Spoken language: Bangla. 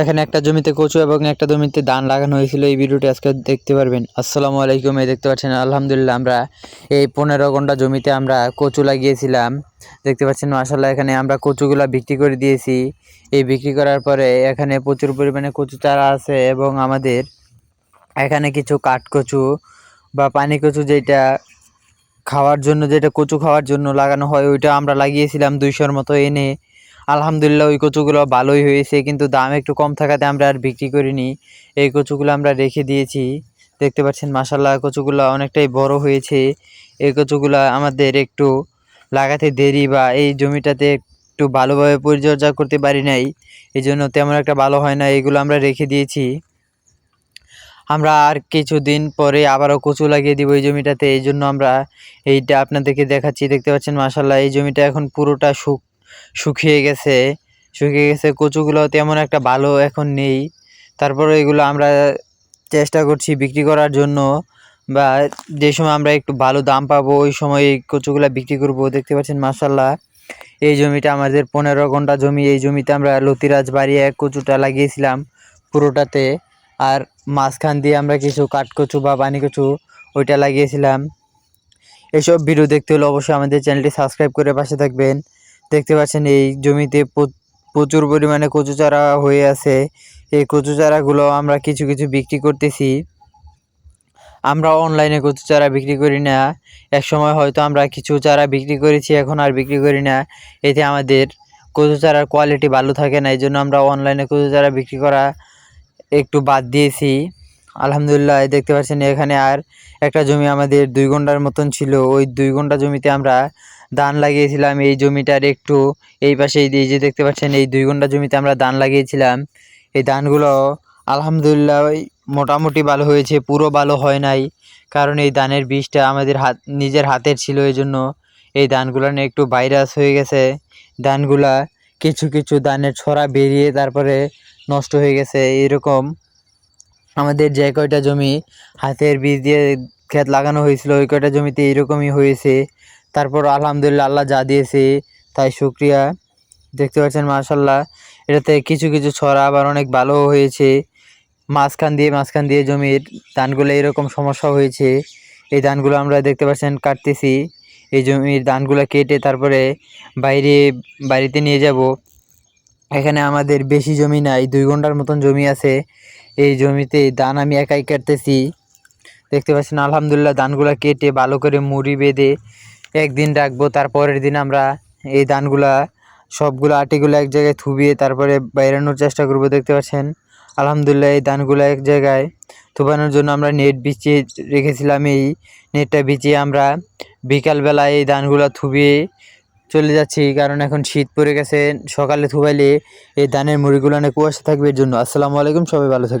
এখানে একটা জমিতে কচু এবং একটা জমিতে ধান লাগানো হয়েছিল। এই ভিডিওটি আজকে দেখতে পারবেন। আসসালামু আলাইকুম, এই দেখতে পাচ্ছেন, আলহামদুলিল্লাহ আমরা এই পনেরো ঘণ্টা জমিতে আমরা কচু লাগিয়েছিলাম। দেখতে পাচ্ছেন মাসাল্লাহ এখানে আমরা কচুগুলা বিক্রি করে দিয়েছি। এই বিক্রি করার পরে এখানে প্রচুর পরিমাণে কচু চারা আছে এবং আমাদের এখানে কিছু কাঠ কচু বা পানি কচু যেটা খাওয়ার জন্য, যেটা কচু খাওয়ার জন্য লাগানো হয়, ওইটা আমরা লাগিয়েছিলাম দুইশোর মতো এনে। আলহামদুলিল্লাহ, ওই কচুগুলো ভালোই হয়েছে, কিন্তু দাম একটু কম থাকাতে আমরা আর বিক্রি করিনি। এই কচুগুলো আমরা রেখে দিয়েছি। দেখতে পাচ্ছেন মাসাল্লাহ কচুগুলো অনেকটাই বড় হয়েছে। এই কচুগুলো আমাদের একটু লাগাতে দেরি বা এই জমিটাতে একটু ভালোভাবে পরিচর্যা করতে পারি নাই এই জন্য তেমন একটা ভালো হয় না, এগুলো আমরা রেখে দিয়েছি। আমরা আর কিছুদিন পরে আবারও কচু লাগিয়ে দিব এই জমিটাতে এই জন্য আমরা এইটা আপনাদেরকে দেখাচ্ছি। দেখতে পাচ্ছেন মাসাল্লাহ এই জমিটা এখন পুরোটা শুক শুকিয়ে গেছে। শুকিয়ে গেছে, কচুগুলো তেমন একটা ভালো এখন নেই। তারপরে এগুলো আমরা চেষ্টা করছি বিক্রি করার জন্য বা যে সময় আমরা একটু ভালো দাম পাবো, ওই সময় এই কচুগুলো বিক্রি করব, দেখতে পাচ্ছেন মাসাল্লাহ এই জমিটা আমাদের পনেরো ঘণ্টা জমি, এই জমিতে আমরা লতিরাজ বাড়ি এক কচুটা লাগিয়েছিলাম পুরোটাতে। আর মাঝখান দিয়ে আমরা কিছু কাঠকচু বা পানি কচু ওইটা লাগিয়েছিলাম। এসব ভিডিও দেখতে হলে অবশ্যই আমাদের চ্যানেলটি সাবস্ক্রাইব করে পাশে থাকবেন। দেখতে পাচ্ছেন এই জমিতে প্রচুর পরিমাণে কচু চারা হয়ে আছে। এই কচু চারাগুলো আমরা কিছু কিছু বিক্রি করতেছি। আমরা অনলাইনে কচু চারা বিক্রি করি না। এক সময় হয়তো আমরা কিছু চারা বিক্রি করেছি, এখন আর বিক্রি করি না। এতে আমাদের কচু চারার কোয়ালিটি ভালো থাকে না এই জন্য আমরা অনলাইনে কচু চারা বিক্রি করা একটু বাদ দিয়েছি। আলহামদুলিল্লাহ দেখতে পাচ্ছেন এখানে আর একটা জমি আমাদের দুই ঘণ্টার মতন ছিল। ওই দুই ঘণ্টা জমিতে আমরা ধান লাগিয়েছিলাম, এই জমিটার একটু এই পাশে এই যে দেখতে পাচ্ছেন, এই দুই ঘণ্টা জমিতে আমরা ধান লাগিয়েছিলাম। এই ধানগুলো আলহামদুলিল্লাহ মোটামুটি ভালো হয়েছে, পুরো ভালো হয় নাই। কারণ এই ধানের বীজটা আমাদের হাত, নিজের হাতের ছিল এই জন্য। এই ধানগুলো নিয়ে একটু ভাইরাস হয়ে গেছে। ধানগুলা কিছু কিছু ধানের ছড়া বেরিয়ে তারপরে নষ্ট হয়ে গেছে, এরকম। আমাদের যে কয়টা জমি হাতের বীজ দিয়ে ক্ষেত লাগানো হয়েছিল, ওই কয়টা জমিতে এরকমই হয়েছে। তারপর আলহামদুলিল্লাহ আল্লাহ যা দিয়েছে তাই শুক্রিয়া। দেখতে পাচ্ছেন মাশাল্লাহ এটাতে কিছু কিছু ছড়া আবার অনেক ভালো হয়েছে। মাঝখান দিয়ে মাঝখান দিয়ে জমির ধানগুলো এরকম সমস্যা হয়েছে। এই ধানগুলো আমরা দেখতে পাচ্ছেন কাটতেছি। এই জমির ধানগুলো কেটে তারপরে বাইরে, বাড়িতে নিয়ে যাব। এখানে আমাদের বেশি জমি নাই, দুই ঘণ্টার মতন জমি আছে। এই জমিতে ধান আমি একাই কাটতেছি। দেখতে পাচ্ছেন, আলহামদুলিল্লাহ, ধানগুলা কেটে ভালো করে মুড়ি বেঁধে একদিন রাখব, তারপরের দিন আমরা এই ধানগুলা, সবগুলো আটিগুলো এক জায়গায় থুবিয়ে তারপরে বাইরানোর চেষ্টা করব, দেখতে পাচ্ছেন? আলহামদুলিল্লাহ এই ধানগুলো এক জায়গায় থুবানোর জন্য আমরা নেট বিছিয়ে রেখেছিলাম, এই নেটটা বিছিয়ে আমরা বিকালবেলা এই ধানগুলো থুবিয়ে চলে যাচ্ছি, কারণ এখন শীত পড়ে গেছে, সকালে থুবাইলে এই ধানের মুড়িগুলো অনেক কুয়াশা থাকবে, এর জন্য। আসসালামু আলাইকুম, সবাই ভালো থাকবে